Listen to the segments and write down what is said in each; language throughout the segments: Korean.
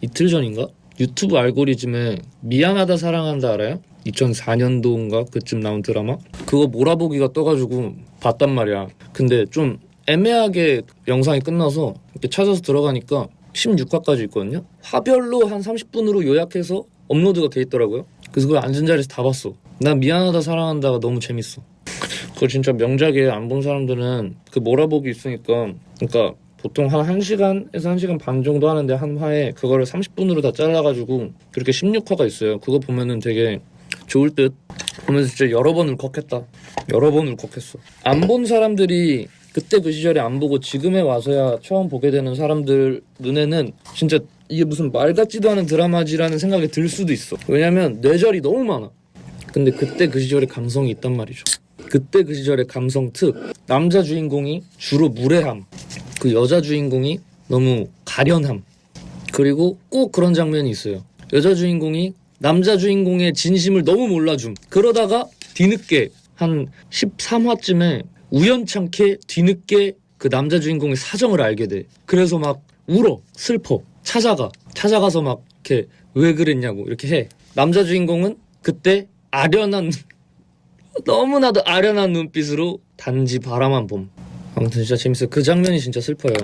이틀 전인가? 유튜브 알고리즘에 미안하다 사랑한다 알아요? 2004년도인가? 그쯤 나온 드라마? 그거 몰아보기가 떠가지고 봤단 말이야. 근데 좀 애매하게 영상이 끝나서 이렇게 찾아서 들어가니까 16화까지 있거든요? 화별로 한 30분으로 요약해서 업로드가 돼 있더라고요. 그래서 그걸 앉은 자리에서 다 봤어. 난 미안하다 사랑한다가 너무 재밌어. 그거 진짜 명작이에요 안 본 사람들은 그 몰아보기 있으니까 그러니까 보통 한 1시간에서 1시간 반 정도 하는데 한 화에 그거를 30분으로 다 잘라가지고 그렇게 16화가 있어요. 그거 보면은 되게 좋을 듯. 보면서 진짜 여러 번 울컥했다. 여러 번 울컥했어. 안 본 사람들이 그때 그 시절에 안 보고 지금에 와서야 처음 보게 되는 사람들 눈에는 진짜 이게 무슨 말 같지도 않은 드라마지라는 생각이 들 수도 있어. 왜냐면 뇌절이 너무 많아. 근데 그때 그 시절에 감성이 있단 말이죠. 그때 그 시절의 감성 특 남자 주인공이 주로 무례함 그 여자 주인공이 너무 가련함. 그리고 꼭 그런 장면이 있어요. 여자 주인공이 남자 주인공의 진심을 너무 몰라줌. 그러다가 뒤늦게 한 13화쯤에 우연찮게 뒤늦게 그 남자 주인공의 사정을 알게 돼. 그래서 막 울어 슬퍼. 찾아가. 찾아가서 막 이렇게 왜 그랬냐고 이렇게 해. 남자 주인공은 그때 아련한 너무나도 아련한 눈빛으로 단지 바라만 봄. 아무튼 진짜 재밌어요. 그 장면이 진짜 슬퍼요.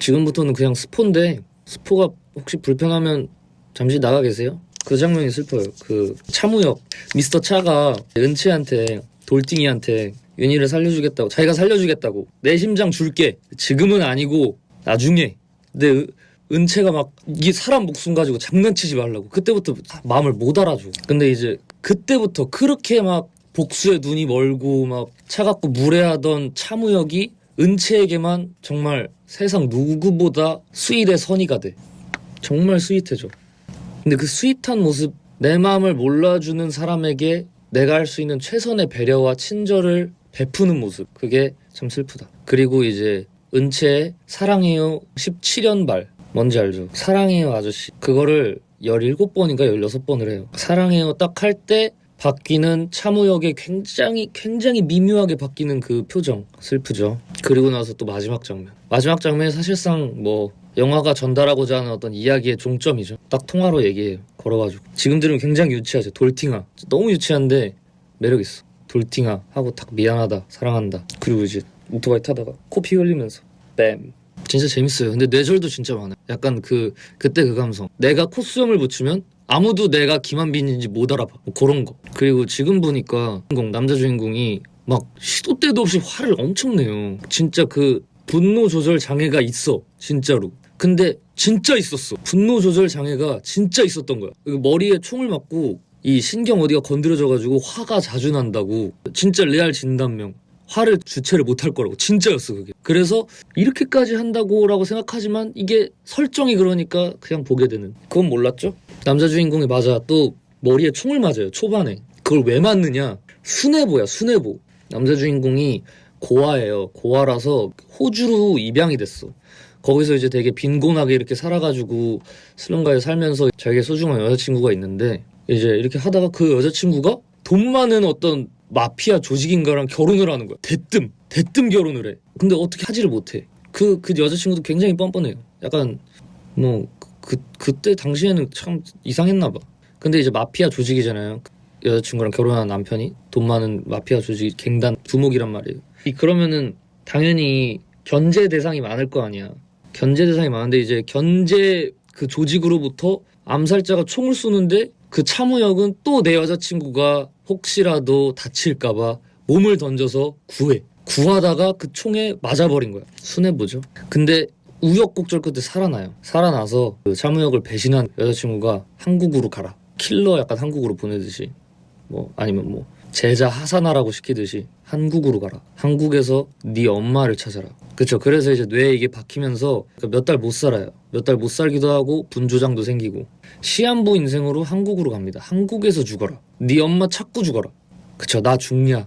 지금부터는 그냥 스포인데 스포가 혹시 불편하면 잠시 나가 계세요. 그 장면이 슬퍼요. 그 차무역 미스터 차가 은채한테 돌띵이한테 윤희를 살려주겠다고 자기가 살려주겠다고 내 심장 줄게 지금은 아니고 나중에 근데 은- 은채가 막 이게 사람 목숨 가지고 장난치지 말라고 그때부터 마음을 못 알아줘 근데 이제 그때부터 그렇게 막 복수의 눈이 멀고 막 차갑고 무례하던 차무역이 은채에게만 정말 세상 누구보다 스윗의 선의가 돼. 정말 스윗해져. 근데 그 스윗한 모습 내 마음을 몰라주는 사람에게 내가 할 수 있는 최선의 배려와 친절을 베푸는 모습 그게 참 슬프다. 그리고 이제 은채의 사랑해요 17년 발 뭔지 알죠? 사랑해요 아저씨. 그거를 17번인가 16번을 해요. 사랑해요 딱 할 때 바뀌는 차무역의 굉장히 굉장히 미묘하게 바뀌는 그 표정 슬프죠. 그리고 나서 또 마지막 장면. 마지막 장면이 사실상 뭐 영화가 전달하고자 하는 어떤 이야기의 종점이죠. 딱 통화로 얘기해요. 걸어가지고. 지금 들으면 굉장히 유치하죠. 돌팅아 너무 유치한데 매력 있어. 돌팅아 하고 딱 미안하다 사랑한다. 그리고 이제 오토바이 타다가 코피 흘리면서 뺨. 진짜 재밌어요. 근데 뇌절도 진짜 많아요. 약간 그 그때 그 감성. 내가 콧수염을 붙이면 아무도 내가 김한빈인지 못 알아봐. 뭐 그런 거. 그리고 지금 보니까 주인공 남자 주인공이 막 시도 때도 없이 화를 엄청 내요. 진짜 그 분노 조절 장애가 있어 진짜로. 근데 진짜 있었어. 분노 조절 장애가 진짜 있었던 거야. 그 머리에 총을 맞고 이 신경 어디가 건드려져가지고 화가 자주 난다고. 진짜 레알 진단명 화를 주체를 못할 거라고. 진짜였어 그게. 그래서 이렇게까지 한다고라고 생각하지만 이게 설정이 그러니까 그냥 보게 되는. 그건 몰랐죠? 남자 주인공이 맞아. 또 머리에 총을 맞아요 초반에. 그걸 왜 맞느냐? 순애보야 순애보 남자 주인공이 고아예요. 고아라서 호주로 입양이 됐어. 거기서 이제 되게 빈곤하게 이렇게 살아가지고 슬럼가에 살면서 자기의 소중한 여자친구가 있는데 이제 이렇게 하다가 그 여자친구가 돈 많은 어떤 마피아 조직인가랑 결혼을 하는 거야. 대뜸, 대뜸 결혼을 해. 근데 어떻게 하지를 못해. 그, 그 여자친구도 굉장히 뻔뻔해요. 약간, 뭐, 그, 그때 당시에는 참 이상했나 봐. 근데 이제 마피아 조직이잖아요. 여자친구랑 결혼한 남편이 돈 많은 마피아 조직 갱단 두목이란 말이에요. 이 그러면은 당연히 견제 대상이 많을 거 아니야. 견제 대상이 많은데 이제 견제 그 조직으로부터 암살자가 총을 쏘는데 그 참우역은 또 내 여자친구가 혹시라도 다칠까봐 몸을 던져서 구해. 구하다가 그 총에 맞아버린 거야. 순해보죠. 근데 우여곡절 끝에 살아나요. 살아나서 그 참우역을 배신한 여자친구가 한국으로 가라. 킬러 약간 한국으로 보내듯이 뭐 아니면 뭐 제자 하사나라고 시키듯이 한국으로 가라. 한국에서 네 엄마를 찾아라. 그쵸. 그래서 이제 뇌에 이게 박히면서 몇 달 못 살아요. 몇 달 못 살기도 하고 분조장도 생기고 시한부 인생으로 한국으로 갑니다. 한국에서 죽어라. 네 엄마 찾고 죽어라. 그쵸. 나 죽냐. 하...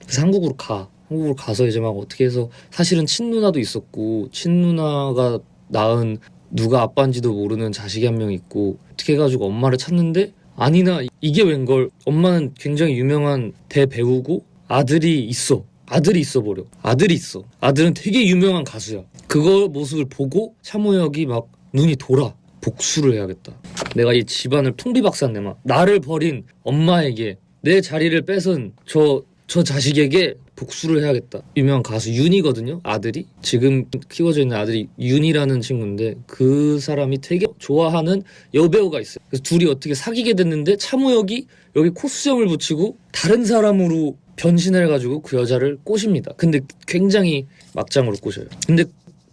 그래서 한국으로 가. 한국으로 가서 이제 막 어떻게 해서 사실은 친누나도 있었고 친누나가 낳은 누가 아빠인지도 모르는 자식이 한 명 있고 어떻게 해가지고 엄마를 찾는데 아니나 이게 웬걸 엄마는 굉장히 유명한 대배우고 아들이 있어 아들이 있어 버려 아들이 있어 아들은 되게 유명한 가수야 그거 모습을 보고 차모혁이 막 눈이 돌아 복수를 해야겠다. 내가 이 집안을 풍비박산 내마 나를 버린 엄마에게 내 자리를 뺏은 저 저 자식에게 복수를 해야겠다. 유명한 가수 윤이거든요. 아들이 지금 키워져 있는 아들이 윤이라는 친구인데 그 사람이 되게 좋아하는 여배우가 있어요. 그래서 둘이 어떻게 사귀게 됐는데 차무혁이 여기 코수염을 붙이고 다른 사람으로 변신을 해가지고 그 여자를 꼬십니다. 근데 굉장히 막장으로 꼬셔요. 근데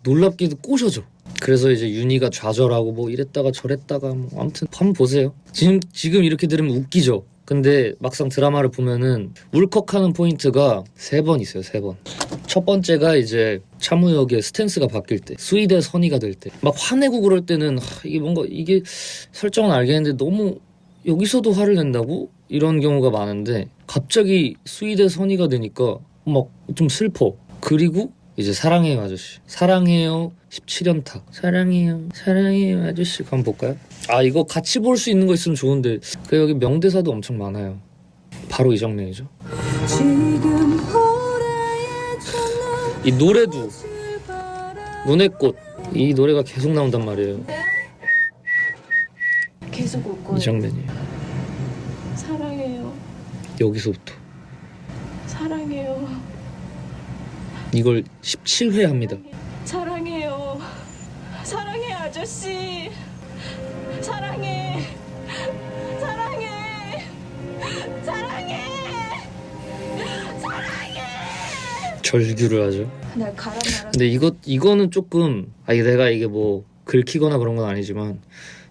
놀랍게도 꼬셔져. 그래서 이제 윤희가 좌절하고 뭐 이랬다가 저랬다가 뭐 아무튼 한번 보세요. 지금 지금 이렇게 들으면 웃기죠. 근데 막상 드라마를 보면은 울컥하는 포인트가 세 번 있어요. 세 번. 첫 번째가 이제 차무혁의 스탠스가 바뀔 때, 수의대 선의가 될 때, 막 화내고 그럴 때는 하, 이게 뭔가 이게 설정은 알겠는데 너무 여기서도 화를 낸다고 이런 경우가 많은데 갑자기 수의대 선의가 되니까 막 좀 슬퍼. 그리고 이제 사랑해요 아저씨. 사랑해요 17연타. 사랑해요. 사랑해요 아저씨. 한번 볼까요? 아 이거 같이 볼 수 있는 거 있으면 좋은데 그 여기 명대사도 엄청 많아요. 바로 이 장면이죠. 지금 이 노래도 눈의 꽃. 이 노래가 계속 나온단 말이에요. 계속 올이 거예요 장면이에요. 사랑해요 여기서부터. 사랑해요. 이걸 17회 합니다. 사랑해요. 사랑해 아저씨. 사랑해. 사랑해. 사랑해. 절규를 하죠. 날 가라 말아 근데 이거 이거는 조금 아 이게 내가 이게 뭐 긁히거나 그런 건 아니지만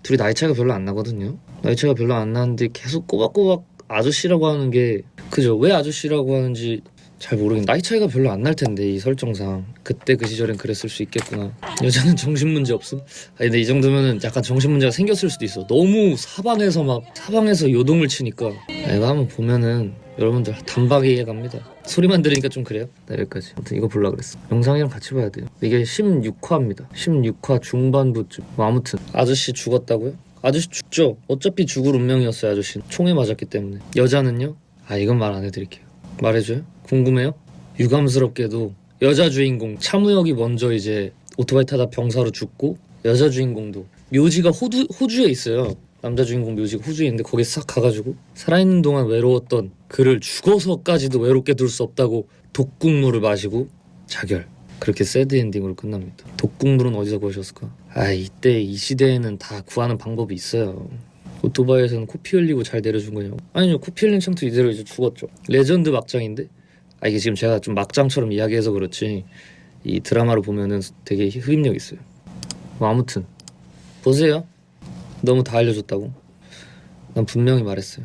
둘이 나이 차이가 별로 안 나거든요. 나이 차이가 별로 안 나는데 계속 꼬박꼬박 아저씨라고 하는 게 그죠? 왜 아저씨라고 하는지 잘 모르겠. 나이 차이가 별로 안 날 텐데 이 설정상 그때 그 시절엔 그랬을 수 있겠구나. 여자는 정신 문제 없음. 아니 근데 이 정도면은 약간 정신 문제가 생겼을 수도 있어. 너무 사방에서 막 사방에서 요동을 치니까 아, 이거 한번 보면은 여러분들 단박에 이해갑니다. 소리만 들으니까 좀 그래요. 네, 여기까지. 아무튼 이거 보려 그랬어. 영상이랑 같이 봐야 돼요. 이게 16화입니다. 16화 중반부쯤. 뭐 아무튼 아저씨 죽었다고요? 아저씨 죽죠. 어차피 죽을 운명이었어요. 아저씨는 총에 맞았기 때문에. 여자는요? 아 이건 말 안 해드릴게요. 말해줘요? 궁금해요? 유감스럽게도 여자 주인공 차무혁이 먼저 이제 오토바이 타다 병사로 죽고 여자 주인공도 묘지가 호두, 호주에 있어요. 남자 주인공 묘지가 호주에 있는데 거기 싹 가가지고 살아있는 동안 외로웠던 그를 죽어서까지도 외롭게 둘 수 없다고 독국물을 마시고 자결. 그렇게 새드 엔딩으로 끝납니다. 독국물은 어디서 구하셨을까? 아 이때 이 시대에는 다 구하는 방법이 있어요. 오토바이에서는 코피 흘리고 잘 내려준 거냐고? 아니요 코피 흘린 상태 이대로 이제 죽었죠. 레전드 막장인데 아 이게 지금 제가 좀 막장처럼 이야기해서 그렇지 이 드라마로 보면은 되게 흡입력 있어요. 뭐 아무튼 보세요. 너무 다 알려줬다고. 난 분명히 말했어요.